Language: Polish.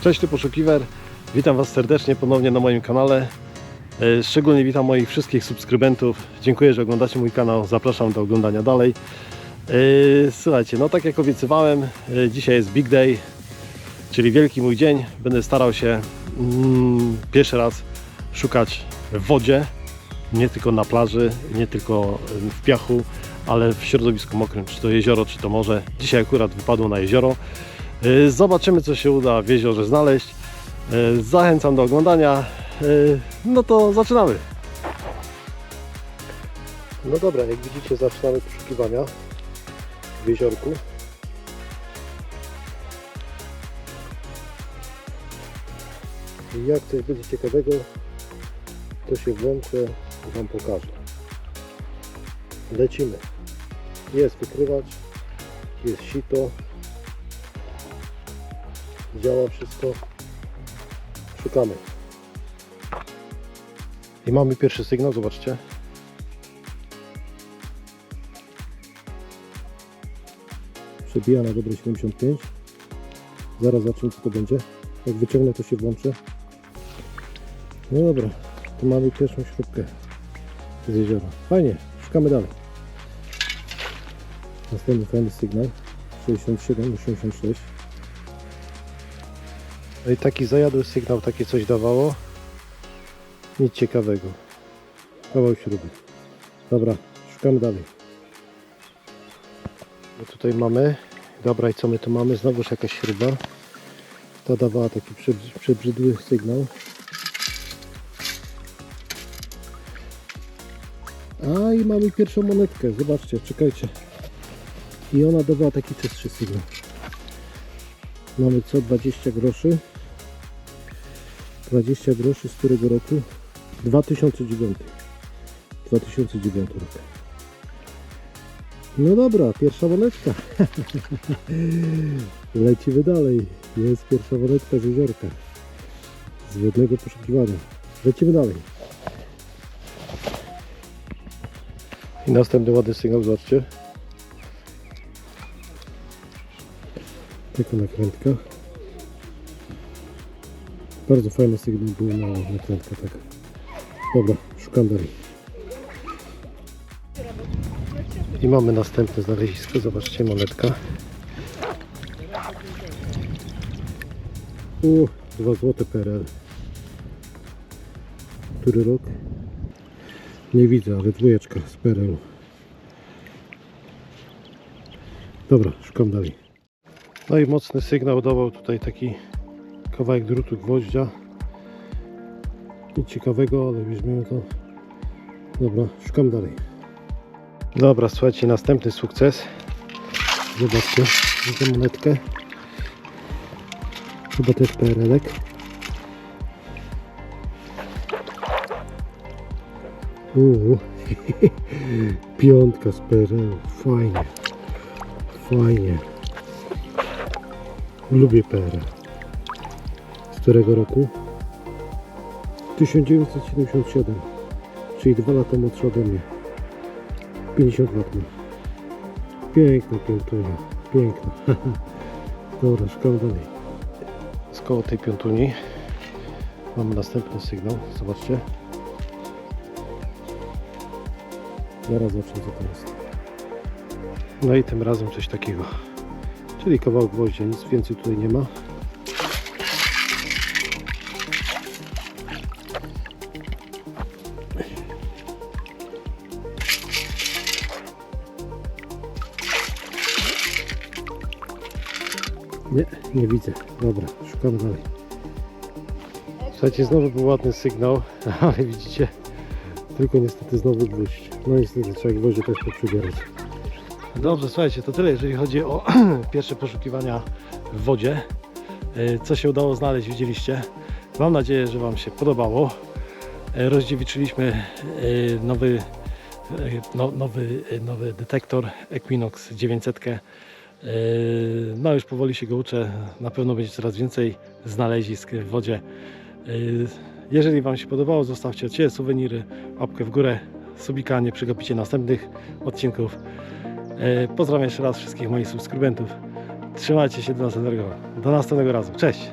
Cześć, tu poszukiwer. Witam Was serdecznie ponownie na moim kanale. E, szczególnie witam moich wszystkich subskrybentów. Dziękuję, że oglądacie mój kanał. Zapraszam do oglądania dalej. E, słuchajcie, no tak jak obiecywałem, e, dzisiaj jest Big Day, czyli wielki mój dzień. Będę starał się mm, pierwszy raz szukać w wodzie, nie tylko na plaży, nie tylko w piachu, ale w środowisku mokrym, czy to jezioro, czy to morze. Dzisiaj akurat wypadło na jezioro. Y, Zobaczymy, co się uda w jeziorze znaleźć. Y, Zachęcam do oglądania. Y, No to zaczynamy. No dobra, jak widzicie, zaczynamy poszukiwania w jeziorku. Jak coś będzie ciekawego, to się włączę i Wam pokażę. Lecimy. Jest wykrywacz, jest sito, działa wszystko. Szukamy. I mamy pierwszy sygnał, zobaczcie. Przebija na dobre 75. Zaraz zobaczymy co to będzie. Jak wyciągnę to się włączy. No dobra, tu mamy pierwszą śrubkę z jeziora. Fajnie, szukamy dalej. Następny fajny sygnał. 67, 86. No i taki zajadły sygnał, takie coś dawało. Nic ciekawego. Kawał śruby. Dobra, szukamy dalej. No tutaj mamy. Dobra, i co my tu mamy? Znowuż jakaś śruba. Ta dawała taki przebrzy- przebrzydły sygnał. A i mamy pierwszą monetkę. Zobaczcie, czekajcie. I ona dawała taki czystszy sygnał. Mamy co 20 groszy. 20 groszy z którego roku? 2009. 2009 rok. No dobra, pierwsza monetka. Lecimy dalej. Jest pierwsza monetka z jeziorka. Z wodnego poszukiwania. Lecimy dalej. I następny ładny sygnał, zobaczcie. Taka nakrętka. Bardzo fajny sygnał był na nakrętkę, tak. Dobra, szukam dalej. I mamy następne znalezisko, zobaczcie, monetka. U, 2 złote PRL. Który rok? Nie widzę, ale dwójeczka z PRL. Dobra, szukam dalej. No i mocny sygnał dawał tutaj taki kawałek drutu gwoździa. Nic ciekawego, ale weźmiemy to. Dobra, szukam dalej. Dobra, słuchajcie, następny sukces. Zobaczcie, widzę monetkę. Chyba też PRL-ek. Uuu, piątka z PRL, fajnie, fajnie. Lubię PRL. Z którego roku? 1977, czyli dwa lata młodszy ode mnie. 50 lat ma. Piękna piątunia, piękna. Dobra, szukam dalej. Z koło tej piątuni mamy następny sygnał, zobaczcie. Zaraz zobaczymy co to jest. No i tym razem coś takiego. Czyli kawałek gwoździa, nic więcej tutaj nie ma. Nie, nie widzę. Dobra, szukamy dalej. Słuchajcie, znowu był ładny sygnał, ale widzicie, tylko niestety znowu gwóźdź. No niestety trzeba gwoździe też poprzybierać. Dobrze, słuchajcie, to tyle, jeżeli chodzi o pierwsze poszukiwania w wodzie. E, Co się udało znaleźć, widzieliście. Mam nadzieję, że Wam się podobało. E, Rozdziewiczyliśmy e, nowy, no, nowy, nowy detektor Equinox 900. E, No już powoli się go uczę. Na pewno będzie coraz więcej znalezisk w wodzie. Jeżeli Wam się podobało, zostawcie od siebie suweniry, łapkę w górę, subika, nie przegapicie następnych odcinków. E, Pozdrawiam jeszcze raz wszystkich moich subskrybentów. Trzymajcie się do następnego, do następnego razu. Cześć!